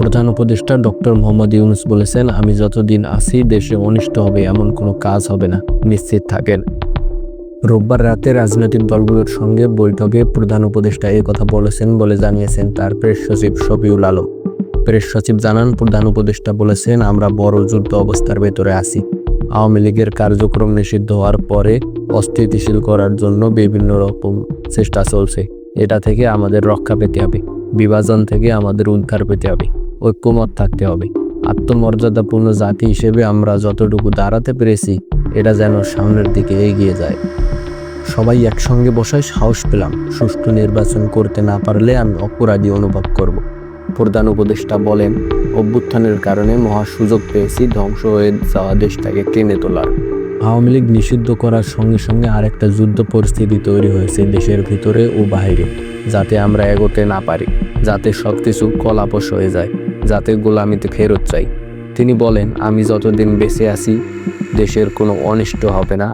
প্রধান উপদেষ্টা ডক্টর মোহাম্মদ ইউনুস বলেছেন, আমি যতদিন আছি, দেশে অনিষ্ট হবে, এমন কোনো কাজ হবে না। নিশ্চিত থাকেন। রোববার রাতে রাজনৈতিক দলগুলোর সঙ্গে বৈঠকে প্রধান উপদেষ্টা এই কথা বলেছেন বলে জানিয়েছেন তার প্রেস সচিব শফিউল আলম। প্রেস সচিব জানান, প্রধান উপদেষ্টা বলেছেন, আমরা বড় যুদ্ধ অবস্থার ভেতরে আছি। আওয়ামী লীগের কার্যক্রম নিষিদ্ধ হওয়ার পরে অস্থিতিশীল করার জন্য বিভিন্ন রকম চেষ্টা চলছে। এটা থেকে আমাদের রক্ষা পেতে হবে। বিভাজন থেকে আমাদের উদ্ধার পেতে হবে। ঐক্যমত থাকতে হবে। আত্মমর্যাদাপূর্ণ জাতি হিসেবে আমরা যতটুকু দাঁড়াতে পেরেছি, এটা যেন সামনের দিকে এগিয়ে যায়। সবাই একসঙ্গে বসায় সাহস পেলাম। সুষ্ঠু নির্বাচন করতে না পারলে আমি অপরাধী অনুভব করব। প্রধান উপদেষ্টা বলেন, অভ্যুত্থানের কারণে মহা সুযোগ পেয়েছি, ধ্বংস হয়ে যাওয়া দেশটাকে টেনে তোলার। আওয়ামী লীগ নিষিদ্ধ করার সঙ্গে সঙ্গে আরেকটা যুদ্ধ পরিস্থিতি তৈরি হয়েছে দেশের ভিতরে ও বাইরে যাতে আমরা এগোতে না পারি, যাতে সব কিছু কলাপস হয়ে যায়। যাতে গোলামিতে ফেরত চাই। তিনি বলেন, আমি যতদিন বেঁচে আছি, দেশের কোনো অনিষ্ট হবে না।